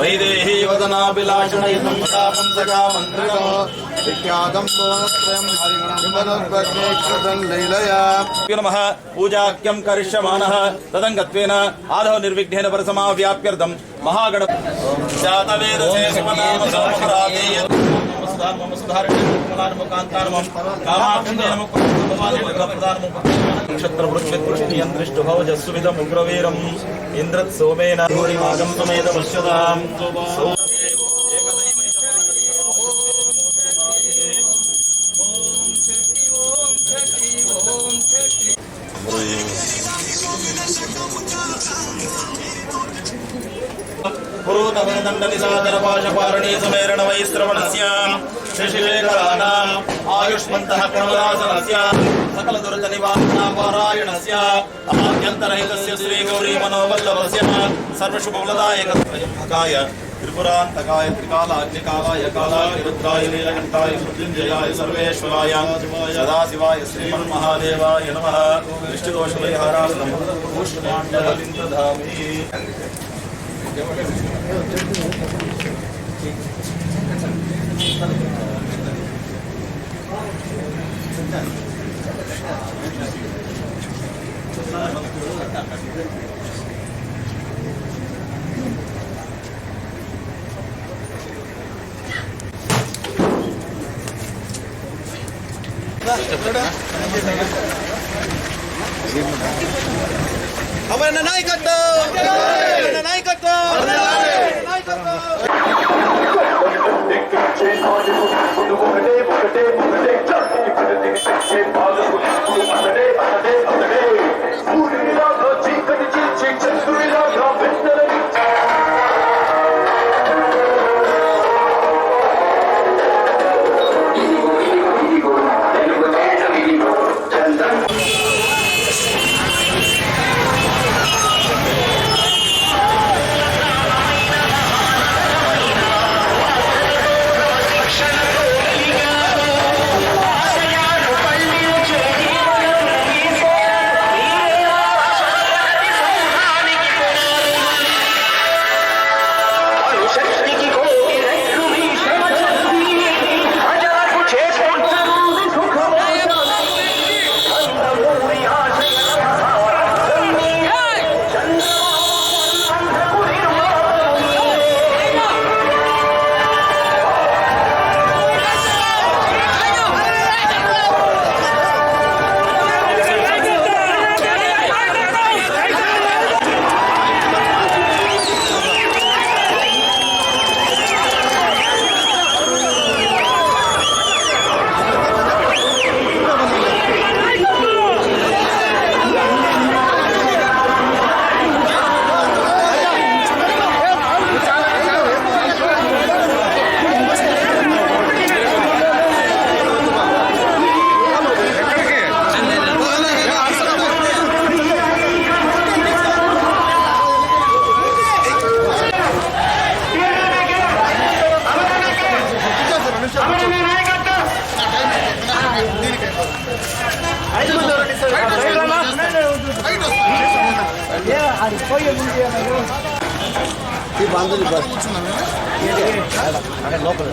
वैदेही वदनाभिलाषणयुतं पदापन्तकामन्त्रिणो विख्यातं भुवनत्रयं हरिगणं लीलया नमः पूजाख्यं करिष्यमाणः। तदङ्गत्वेन आदौ సమప్రాదే మమ సుధారణం కాంతానమం కామాక్షేన నక్షత్ర దృష్టు ఉగ్రవీరం ఇంద్రత్ సోమేన భూరిమాగం సమేత పశ్యతాం सकलदुरन्तः कमलासनस्य सकलदुरितनिवारणापारायणस्य आभ्यन्तरहितस्य श्रीगौरीमनोवल्लभस्य सर्वशुभफलदायकत्रयम्भकाय त्रिपुरान्तकाय त्रिकालाग्निकालाय कालाग्निरुद्राय नीलकण्ठाय मृत्युञ्जयाय सर्वेश्वराय सदाशिवाय श्रीमन्महादेवाय नमः दृष्टिदोषपरिहारार्थं भूषमाण्डलिन्दधामि ಅವರ ನಾಯಕತ್ವ లోపల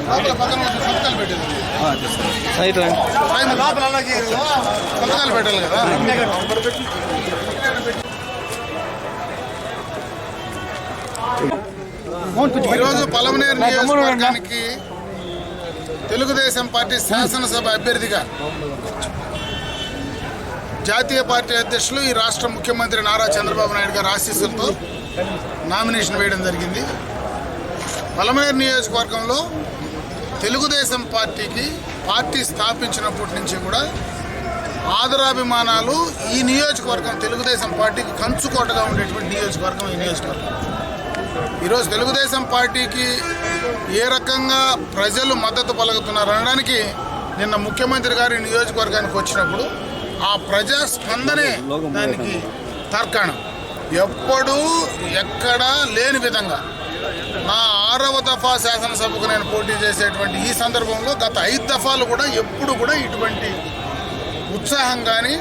అలాగే సంతకాలు పెట్టాలి కదా. ఈరోజు పలమనేరు నియోజకవర్గానికి తెలుగుదేశం పార్టీ శాసనసభ అభ్యర్థిగా జాతీయ పార్టీ అధ్యక్షులు ఈ రాష్ట్ర ముఖ్యమంత్రి నారా చంద్రబాబు నాయుడు గారి ఆశీస్సులతో నామినేషన్ వేయడం జరిగింది. పలమనేరు నియోజకవర్గంలో తెలుగుదేశం పార్టీకి పార్టీ స్థాపించినప్పటి నుంచి కూడా ఆదరాభిమానాలు ఈ నియోజకవర్గం తెలుగుదేశం పార్టీకి కంచుకోటగా ఉండేటువంటి నియోజకవర్గం ఈ నియోజకవర్గం. ఈరోజు తెలుగుదేశం పార్టీకి ఏ రకంగా ప్రజలు మద్దతు పలుకుతున్నారు అనడానికి నిన్న ముఖ్యమంత్రి గారు నియోజకవర్గానికి వచ్చినప్పుడు ఆ ప్రజా స్పందనే దానికి తర్కాణం. ఎప్పుడూ ఎక్కడా లేని విధంగా నా ఆరవ దఫా శాసనసభకు నేను పోటీ చేసేటువంటి ఈ సందర్భంలో గత ఐదు దఫాలు కూడా ఎప్పుడు కూడా ఇటువంటి ఉత్సాహం కానీ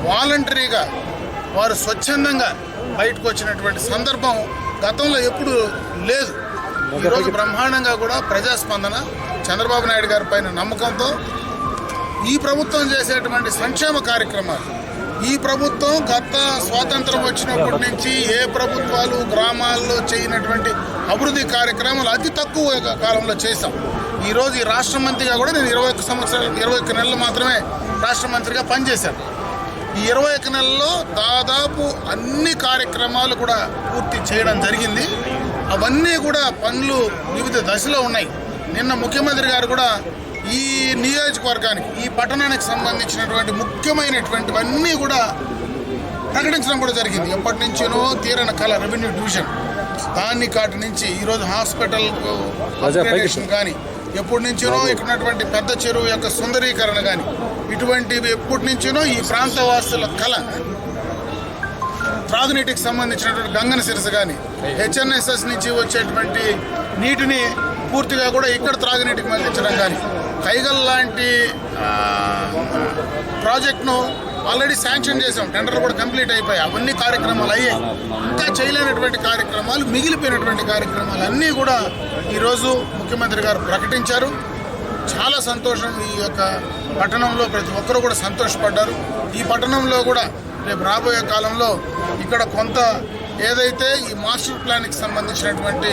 వాలంటరీగా వారు స్వచ్ఛందంగా బయటకు వచ్చినటువంటి సందర్భం గతంలో ఎప్పుడు లేదు. ఈరోజు బ్రహ్మాండంగా కూడా ప్రజాస్పందన చంద్రబాబు నాయుడు గారి పైన నమ్మకంతో ఈ ప్రభుత్వం చేసేటువంటి సంక్షేమ కార్యక్రమాలు ఈ ప్రభుత్వం గత స్వాతంత్రం వచ్చినప్పటి నుంచి ఏ ప్రభుత్వాలు గ్రామాల్లో చేయనటువంటి అభివృద్ధి కార్యక్రమాలు అతి తక్కువ కాలంలో చేశాం. ఈరోజు ఈ రాష్ట్ర మంత్రిగా కూడా నేను ఇరవై ఒక్క సంవత్సరాలు ఇరవై ఒక్క నెలలు మాత్రమే రాష్ట్ర మంత్రిగా పనిచేశాను. ఈ ఇరవై ఒక్క నెలల్లో దాదాపు అన్ని కార్యక్రమాలు కూడా పూర్తి చేయడం జరిగింది. అవన్నీ కూడా పనులు వివిధ దశలో ఉన్నాయి. నిన్న ముఖ్యమంత్రి గారు కూడా ఈ నియోజకవర్గానికి ఈ పట్టణానికి సంబంధించినటువంటి ముఖ్యమైనటువంటివన్నీ కూడా ప్రకటించడం కూడా జరిగింది. ఎప్పటి నుంచినో తీరన కళ రెవెన్యూ డివిజన్. దాన్ని కాటి నుంచి ఈరోజు హాస్పిటల్ కానీ ఎప్పటి నుంచినో ఇక్కడ ఉన్నటువంటి పెద్ద చెరువు యొక్క సుందరీకరణ కానీ ఇటువంటివి ఎప్పటి నుంచినో ఈ ప్రాంతవాసుల కళ. త్రాగునీటికి సంబంధించినటువంటి గంగన సిరస కానీ హెచ్ఎన్ఎస్ఎస్ నుంచి వచ్చేటువంటి నీటిని పూర్తిగా కూడా ఇక్కడ త్రాగునీటికి మళ్ళించడం కానీ కైగల్ లాంటి ప్రాజెక్ట్ను ఆల్రెడీ శాంక్షన్ చేసాం టెండర్ కూడా కంప్లీట్ అయిపోయాయి. అవన్నీ కార్యక్రమాలు అయ్యాయి. ఇంకా చేయలేనటువంటి కార్యక్రమాలు మిగిలిపోయినటువంటి కార్యక్రమాలు అన్నీ కూడా ఈరోజు ముఖ్యమంత్రి గారు ప్రకటించారు. చాలా సంతోషం ఈ యొక్క పట్టణంలో. ప్రతి ఒక్కరూ కూడా సంతోషపడ్డారు. ఈ పట్టణంలో కూడా రేపు రాబోయే కాలంలో ఇక్కడ కొంత ఏదైతే ఈ మాస్టర్ ప్లాన్కి సంబంధించినటువంటి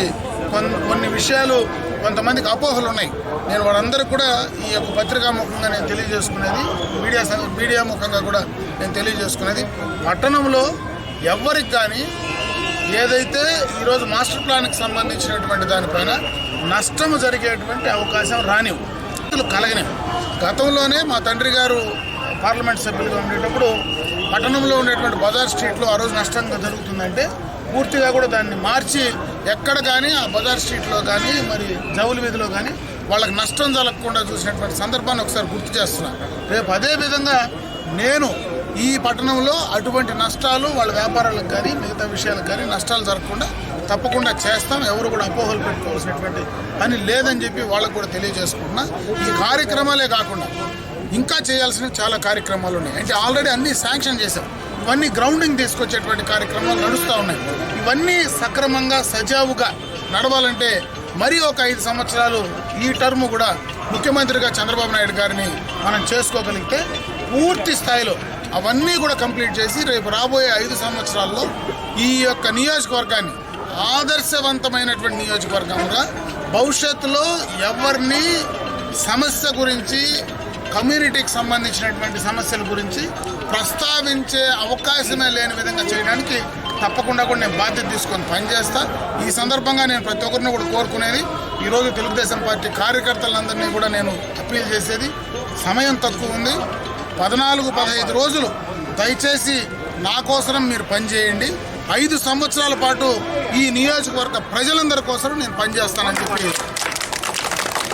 కొన్ని విషయాలు కొంతమందికి అపోహలు ఉన్నాయి. నేను వాళ్ళందరూ కూడా ఈ యొక్క పత్రికా ముఖంగా నేను తెలియజేసుకునేది మీడియా మీడియా ముఖంగా కూడా నేను తెలియజేసుకునేది పట్టణంలో ఎవరికి కానీ ఏదైతే ఈరోజు మాస్టర్ ప్లాన్కి సంబంధించినటువంటి దానిపైన నష్టం జరిగేటువంటి అవకాశం రానివ్వు. కలగనివి గతంలోనే మా తండ్రి గారు పార్లమెంట్ సభ్యులుగా ఉండేటప్పుడు పట్టణంలో ఉండేటువంటి బజార్ స్ట్రీట్లో ఆ రోజు నష్టంగా జరుగుతుందంటే పూర్తిగా కూడా దాన్ని మార్చి ఎక్కడ కానీ ఆ బజార్ స్ట్రీట్లో కానీ మరి జౌలి వీధిలో కానీ వాళ్ళకి నష్టం జరగకుండా చూసినటువంటి సందర్భాన్ని ఒకసారి గుర్తు చేస్తున్నాను రేపు అదే విధంగా నేను ఈ పట్టణంలో అటువంటి నష్టాలు వాళ్ళ వ్యాపారాలకు కానీ మిగతా విషయాలకు కానీ నష్టాలు జరగకుండా తప్పకుండా చేస్తాం. ఎవరు కూడా అపోహలు పెట్టుకోవాల్సినటువంటి పని లేదని చెప్పి వాళ్ళకు కూడా తెలియజేసుకుంటున్నా. ఈ కార్యక్రమాలే కాకుండా ఇంకా చేయాల్సిన చాలా కార్యక్రమాలు ఉన్నాయి. అంటే ఆల్రెడీ అన్ని శాంక్షన్ చేశాం. ఇవన్నీ గ్రౌండింగ్ తీసుకొచ్చేటువంటి కార్యక్రమాలు నడుస్తూ ఉన్నాయి. ఇవన్నీ సక్రమంగా సజావుగా నడవాలంటే మరి ఒక ఐదు సంవత్సరాలు ఈ టర్మ్ కూడా ముఖ్యమంత్రిగా చంద్రబాబు నాయుడు గారిని మనం చేసుకోగలిగితే పూర్తి స్థాయిలో అవన్నీ కూడా కంప్లీట్ చేసి రేపు రాబోయే ఐదు సంవత్సరాల్లో ఈ యొక్క నియోజకవర్గాన్ని ఆదర్శవంతమైనటువంటి నియోజకవర్గంగా భవిష్యత్తులో ఎవరిని సమస్య గురించి కమ్యూనిటీకి సంబంధించినటువంటి సమస్యల గురించి ప్రస్తావించే అవకాశమే లేని విధంగా చేయడానికి తప్పకుండా కూడా నేను బాధ్యత తీసుకొని పనిచేస్తా. ఈ సందర్భంగా నేను ప్రతి ఒక్కరిని కూడా కోరుకునేది ఈరోజు తెలుగుదేశం పార్టీ కార్యకర్తలందరినీ కూడా నేను అప్పీల్ చేసేది సమయం తక్కువ ఉంది. పద్నాలుగు పదహైదు రోజులు దయచేసి నా కోసం మీరు పనిచేయండి. ఐదు సంవత్సరాల పాటు ఈ నియోజకవర్గ ప్రజలందరి కోసం నేను పనిచేస్తానని చెప్పి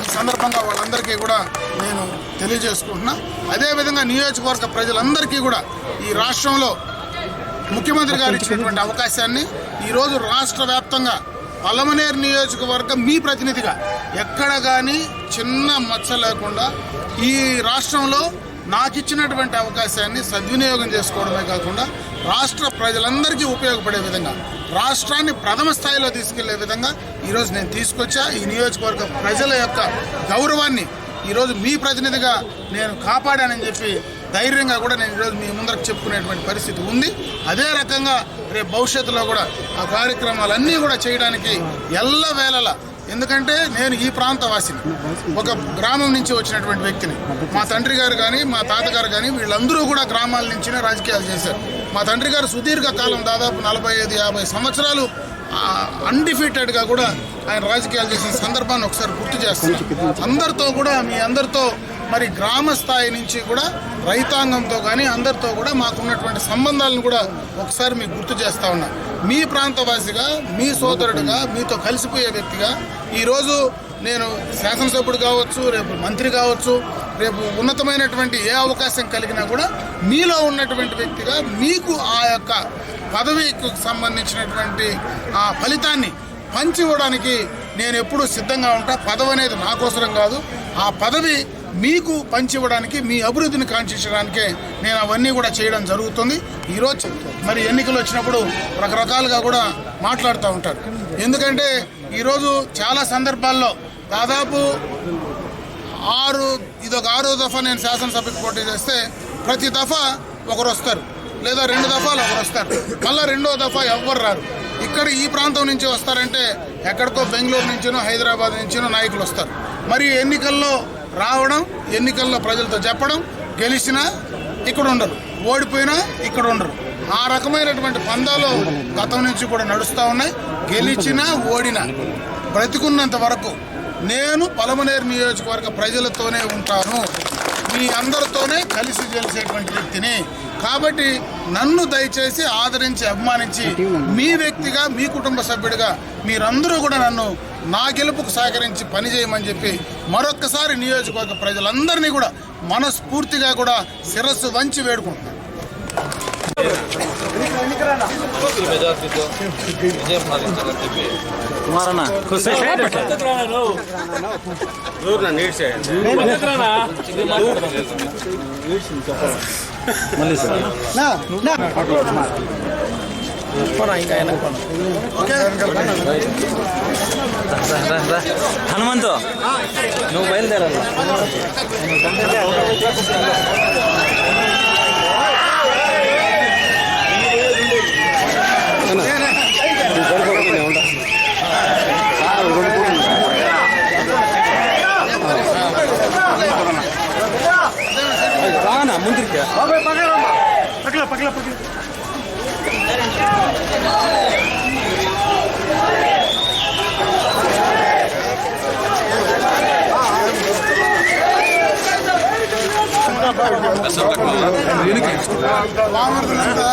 ఈ సందర్భంగా వాళ్ళందరికీ కూడా నేను తెలియజేసుకుంటున్నా. అదేవిధంగా నియోజకవర్గ ప్రజలందరికీ కూడా ఈ రాష్ట్రంలో ముఖ్యమంత్రి గారు ఇచ్చినటువంటి అవకాశాన్ని ఈరోజు రాష్ట్ర వ్యాప్తంగా పలమనేరు నియోజకవర్గం మీ ప్రతినిధిగా ఎక్కడ కానీ చిన్న మచ్చ లేకుండా ఈ రాష్ట్రంలో నాకు ఇచ్చినటువంటి అవకాశాన్ని సద్వినియోగం చేసుకోవడమే కాకుండా రాష్ట్ర ప్రజలందరికీ ఉపయోగపడే విధంగా రాష్ట్రాన్ని ప్రథమ స్థాయిలో తీసుకెళ్ళే విధంగా ఈరోజు నేను తీసుకొచ్చా. ఈ నియోజకవర్గ ప్రజల యొక్క గౌరవాన్ని ఈరోజు మీ ప్రతినిధిగా నేను కాపాడానని చెప్పి ధైర్యంగా కూడా నేను ఈరోజు మీ ముందరకు చెప్పుకునేటువంటి పరిస్థితి ఉంది. అదే రకంగా రేపు భవిష్యత్తులో కూడా ఆ కార్యక్రమాలన్నీ కూడా చేయడానికి ఎల్లవేళలా ఎందుకంటే నేను ఈ ప్రాంతవాసిని ఒక గ్రామం నుంచి వచ్చినటువంటి వ్యక్తిని. మా తండ్రి గారు కానీ మా తాతగారు కానీ వీళ్ళందరూ కూడా గ్రామాల నుంచినే రాజకీయాలు చేశారు. మా తండ్రి గారు సుదీర్ఘ కాలం దాదాపు నలభై ఐదు యాభై సంవత్సరాలు అన్డిఫీటెడ్గా కూడా ఆయన రాజకీయాలు చేసిన సందర్భాన్ని ఒకసారి గుర్తు చేస్తున్నాను అందరితో కూడా మీ అందరితో మరి గ్రామ స్థాయి నుంచి కూడా రైతాంగంతో కానీ అందరితో కూడా మాకున్నటువంటి సంబంధాలను కూడా ఒకసారి మీకు గుర్తు చేస్తా ఉన్నా. మీ ప్రాంతవాసిగా మీ సోదరుడుగా మీతో కలిసిపోయే వ్యక్తిగా ఈరోజు నేను శాసనసభ్యుడు కావచ్చు రేపు మంత్రి కావచ్చు రేపు ఉన్నతమైనటువంటి ఏ అవకాశం కలిగినా కూడా మీలో ఉన్నటువంటి వ్యక్తిగా మీకు ఆ యొక్క పదవికి సంబంధించినటువంటి ఆ ఫలితాన్ని పంచివ్వడానికి నేను ఎప్పుడూ సిద్ధంగా ఉంటా. పదవి అనేది నాకోసరం కాదు. ఆ పదవి మీకు పంచివ్వడానికి మీ అభివృద్ధిని కాంక్షించడానికే నేను అవన్నీ కూడా చేయడం జరుగుతుంది. ఈరోజు మరి ఎన్నికలు వచ్చినప్పుడు రకరకాలుగా కూడా మాట్లాడుతూ ఉంటారు. ఎందుకంటే ఈరోజు చాలా సందర్భాల్లో దాదాపు ఆరు ఇదొక ఆరో దఫా నేను శాసనసభకి పోటీ చేస్తే ప్రతి దఫా ఒకరు వస్తారు. లేదా రెండు దఫాలు ఒకరు వస్తారు. మళ్ళీ రెండో దఫా ఎవ్వరు రారు. ఇక్కడ ఈ ప్రాంతం నుంచి వస్తారంటే ఎక్కడికో బెంగళూరు నుంచినో హైదరాబాద్ నుంచినో నాయకులు వస్తారు. మరి ఎన్నికల్లో రావడం ఎన్నికల్లో ప్రజలతో చెప్పడం గెలిచినా ఇక్కడ ఉండరు. ఓడిపోయినా ఇక్కడ ఉండరు. ఆ రకమైనటువంటి పందాలు గతం నుంచి కూడా నడుస్తూ ఉన్నాయి. గెలిచినా ఓడినా. బ్రతికున్నంత వరకు నేను పలమనేరు నియోజకవర్గ ప్రజలతోనే ఉంటాను. మీ అందరితోనే కలిసి చేసేటువంటి వ్యక్తిని. కాబట్టి నన్ను దయచేసి ఆదరించి అభిమానించి మీ వ్యక్తిగా మీ కుటుంబ సభ్యుడిగా మీరందరూ కూడా నన్ను నా గెలుపుకు సహకరించి పనిచేయమని చెప్పి మరొక్కసారి నియోజకవర్గ ప్రజలందరినీ కూడా మనస్ఫూర్తిగా కూడా శిరస్సు వంచి వేడుకుంటున్నాను. మెజార్టీతో విజయం సాధించాలని చెప్పి హనుమంతు. నువ్వు బయలుదేరాలి. బాగుంటుందా